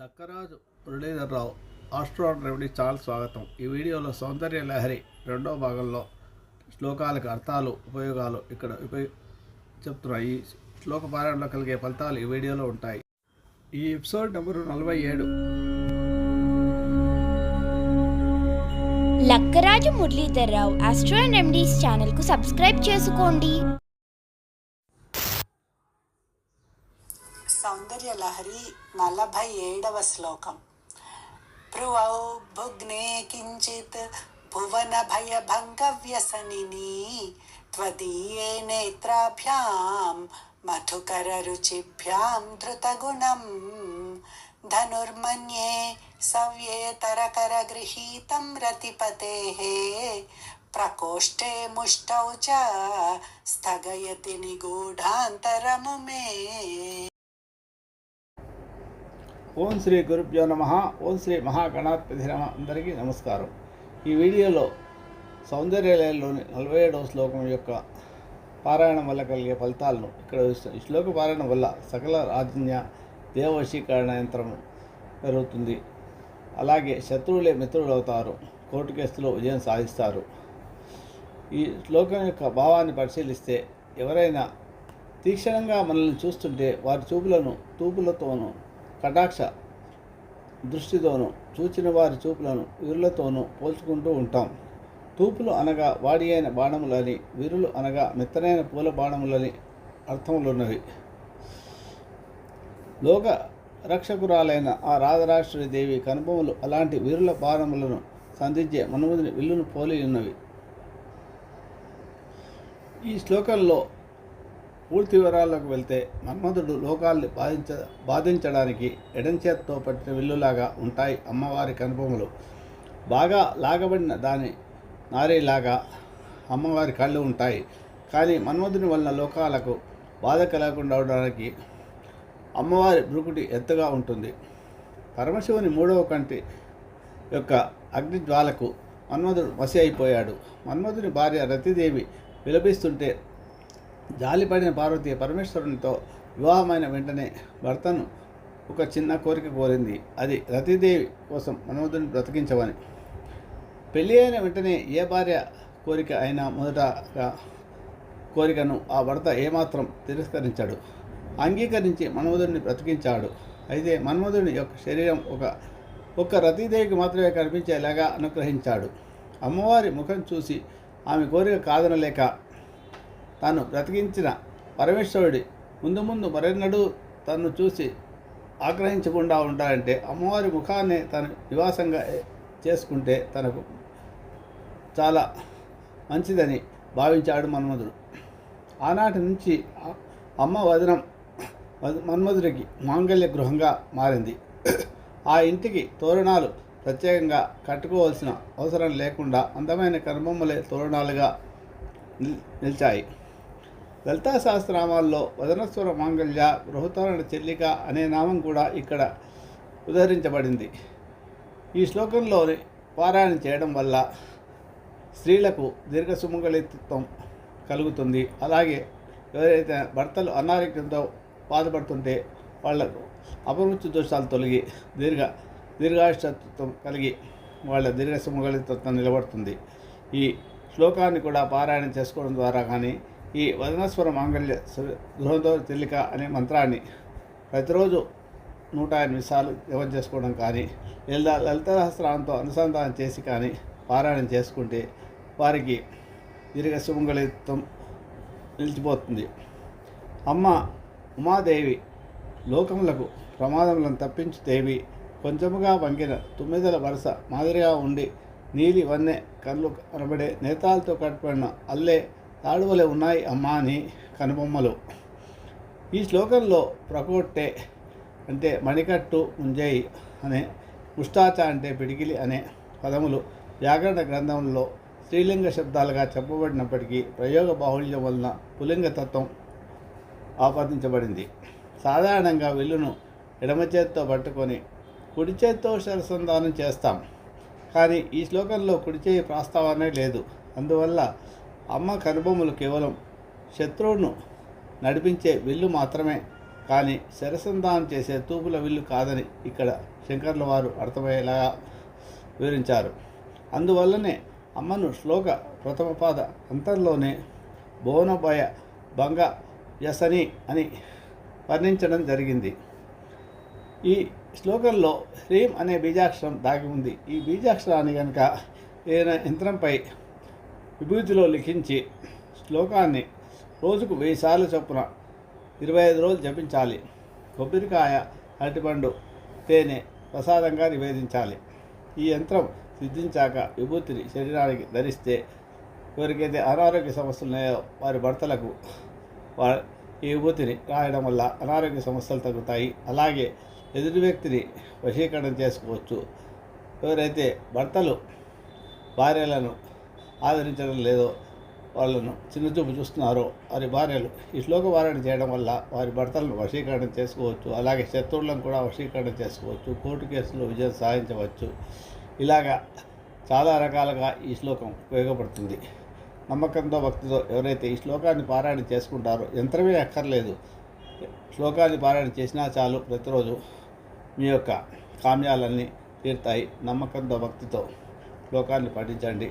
Lakkaraju Muralidhar Rao ఆస్ట్రాన్ remedy channel స్వాగతం. ఈ వీడియోలో సౌందర్య లహరి రెండో భాగంలో శ్లోకాలకు అర్థాలు ఉపయోగాలు ఇక్కడ ఉపయోగ చెప్తున్నాయి. ఈ శ్లోక పారాయణలో కలిగే ఫలితాలు ఈ వీడియోలో ఉంటాయి. ఈ ఎపిసోడ్ నెంబరు నలభై ఏడు. లక్కరాజు మురళీధర్రావు ఆస్ట్రో రెమెడీస్ ఛానల్కు సబ్స్క్రైబ్ చేసుకోండి. సౌందర్య లహరి నలభై ఏడవ శ్లోకం భ్రువౌ భుగ్నే కించిత్ భువన భయభంగ వ్యసనిని త్వదీయే నేత్రాభ్యాం మధుకర రుచిభ్యాం ధృతగుణం ధనుర్మన్యే సవ్యేతరకర గృహీతం రతిపతేః ప్రకోష్ఠే ముష్టౌ చ స్థగయతి నిగూఢాంతరము మే ఓం శ్రీ గురుభ్యో నమ. ఓం శ్రీ మహాగణాధిపతి నమ. అందరికీ నమస్కారం. ఈ వీడియోలో సౌందర్యలయంలోని నలభై ఏడవ శ్లోకం యొక్క పారాయణం వల్ల కలిగే ఫలితాలను ఇక్కడ ఈ శ్లోక పారాయణం వల్ల సకల రాజన్య దేవవశీకరణ యంత్రం పెరుగుతుంది. అలాగే శత్రువులే మిత్రులు అవుతారు కోర్టు కేసులో విజయం సాధిస్తారు. ఈ శ్లోకం యొక్క భావాన్ని పరిశీలిస్తే ఎవరైనా తీక్షణంగా మనల్ని చూస్తుంటే వారి చూపులను తూపులతోనూ కటాక్ష దృష్టితోనూ చూచిన వారి చూపులను వీరులతోనూ పోల్చుకుంటూ ఉంటాం. తూపులు అనగా వాడి అయిన బాణములని వీరులు అనగా మెత్తనైన పూల బాణములని అర్థములున్నవి. లోక రక్షకురాలైన ఆ రాజరాష్ట్రుడి దేవి కనుబొమ్మలు అలాంటి వీరుల బాణములను సంధించే మనుమదిని విల్లును పోలి ఉన్నవి ఈ శ్లోకంలో పూర్తి వివరాల్లోకి వెళ్తే మన్మధుడు లోకాల్ని బాధించ బాధించడానికి ఎడంచేత్తో పట్టిన విల్లులాగా ఉంటాయి అమ్మవారి కనుబొమ్మలు బాగా లాగబడిన దాని నారేలాగా అమ్మవారి కళ్ళు ఉంటాయి. కానీ మన్మధుని వలన లోకాలకు బాధ కలగకుండా ఉండడానికి అమ్మవారి బ్రుకుటి ఎత్తుగా ఉంటుంది. పరమశివుని మూడవ కంటి యొక్క అగ్నిజ్వాలకు మన్మధుడు మసి అయిపోయాడు. మన్మధుని భార్య రతిదేవి విలపిస్తుంటే జాలిపడిన పార్వతి పరమేశ్వరునితో వివాహమైన వెంటనే భర్తను ఒక చిన్న కోరిక కోరింది. అది రతిదేవి కోసం మనోదుని బ్రతికించవని పెళ్ళి అయిన వెంటనే ఏ భార్య కోరిక అయినా మొదటగా కోరికను ఆ భర్త ఏమాత్రం తిరస్కరించాడు. అంగీకరించి మన్మధుడిని బ్రతికించాడు. అయితే మన్మధుని యొక్క శరీరం ఒక ఒక్క రతీదేవికి మాత్రమే కనిపించేలాగా అనుగ్రహించాడు. అమ్మవారి ముఖం చూసి ఆమె కోరిక కాదనలేక తాను బ్రతికించిన పరమేశ్వరుడి ముందు ముందు మరెన్నడూ తను చూసి ఆగ్రహించకుండా ఉండాలంటే అమ్మవారి ముఖాన్ని తను నివాసంగా చేసుకుంటే తనకు చాలా మంచిదని భావించాడు మన్మధుడు. ఆనాటి నుంచి అమ్మ వదనం మన్మధుడికి మాంగళ్య గృహంగా మారింది. ఆ ఇంటికి తోరణాలు ప్రత్యేకంగా కట్టుకోవాల్సిన అవసరం లేకుండా అందమైన కర్మమ్మలే తోరణాలుగా నిల్- నిలిచాయి. లలితా సహస్రనామాల్లో వదనస్వర మాంగళ్య గృహతోరణ చెల్లిక అనే నామం కూడా ఇక్కడ ఉదహరించబడింది. ఈ శ్లోకంలోని పారాయణం చేయడం వల్ల స్త్రీలకు దీర్ఘ సుమంగళిత్వం కలుగుతుంది. అలాగే ఎవరైతే భర్తలు అనారోగ్యంతో బాధపడుతుంటే వాళ్ళకు అపమృత్యు దోషాలు తొలగి దీర్ఘ దీర్ఘాయుషత్వం కలిగి వాళ్ళ దీర్ఘ సుమంగళిత్వం నిలబడుతుంది. ఈ శ్లోకాన్ని కూడా పారాయణం చేసుకోవడం ద్వారా కానీ ఈ వదనస్వర మాంగళ్య గృహంతో తెల్లిక అనే మంత్రాన్ని ప్రతిరోజు నూట ఎనిమిది సార్లు జపం చేసుకోవడం కానీ లేదా లలిత సహస్రాలతో అనుసంధానం చేసి కానీ పారాయణం చేసుకుంటే వారికి దీర్ఘ సుమంగళిత్వం నిలిచిపోతుంది. అమ్మ ఉమాదేవి లోకములకు ప్రమాదములను తప్పించు దేవి కొంచెముగా వంగిన తొమ్మిదల వరుస మాదిరిగా ఉండి నీలి వన్నె కళ్ళు కనబడే నేతాలతో కట్టుబడిన అల్లే తాడువలే ఉన్నాయి అమ్మా అని కనుబొమ్మలు. ఈ శ్లోకంలో ప్రకోట్టే అంటే మణికట్టు ముంజేయి అనే ముష్టాచ అంటే పిడికిలి అనే పదములు వ్యాకరణ గ్రంథంలో స్త్రీలింగ శబ్దాలుగా చెప్పబడినప్పటికీ ప్రయోగ బాహుళ్యం వలన పులింగ తత్వం ఆపాదించబడింది. సాధారణంగా విల్లును ఎడమ చేత్తో పట్టుకొని కుడి చేత్తో శరసంధానం చేస్తాం. కానీ ఈ శ్లోకంలో కుడి చేయి ప్రస్తావనే లేదు. అందువల్ల అమ్మ కనుబొమ్మలు కేవలం శత్రువును నడిపించే విల్లు మాత్రమే కానీ శరసంధానం చేసే తూపుల విల్లు కాదని ఇక్కడ శంకర్ల వారు అర్థమయ్యేలాగా వివరించారు. అందువల్లనే అమ్మను శ్లోక ప్రథమ పాద అంతంలోనే భువనభయ భంగ వ్యసని అని వర్ణించడం జరిగింది. ఈ శ్లోకంలో హ్రీం అనే బీజాక్షరం దాగి ఉంది. ఈ బీజాక్షరాన్ని కనుక ఏదైనా యంత్రంపై విభూతిలో లిఖించి శ్లోకాన్ని రోజుకు వెయ్యి సార్లు చొప్పున ఇరవై ఐదు రోజులు జపించాలి. కొబ్బరికాయ అరటిపండు తేనె ప్రసాదంగా నివేదించాలి. ఈ యంత్రం సిద్ధించాక విభూతిని శరీరానికి ధరిస్తే ఎవరికైతే అనారోగ్య సమస్యలు ఉన్నాయో వారి భర్తలకు వా ఈ విభూతిని రాయడం వల్ల అనారోగ్య సమస్యలు తగ్గుతాయి. అలాగే ఎదుటి వ్యక్తిని వశీకరణం చేసుకోవచ్చు. ఎవరైతే భర్తలు భార్యలను ఆదరించడం లేదో వాళ్ళను చిన్నచూపు చూస్తున్నారో వారి భార్యలు ఈ శ్లోక వారణ చేయడం వల్ల వారి భర్తలను వశీకరణ చేసుకోవచ్చు. అలాగే శత్రువులను కూడా వశీకరణ చేసుకోవచ్చు. కోర్టు కేసులో విజయం సాధించవచ్చు. ఇలాగా చాలా రకాలుగా ఈ శ్లోకం ఉపయోగపడుతుంది. నమ్మకంతో భక్తితో ఎవరైతే ఈ శ్లోకాన్ని పారాయణ చేసుకుంటారో యంత్రమే అక్కర్లేదు. శ్లోకాన్ని పారాయణ చేసినా చాలు ప్రతిరోజు మీ యొక్క కామ్యాలన్నీ తీరుతాయి. నమ్మకంతో భక్తితో శ్లోకాన్ని పఠించండి.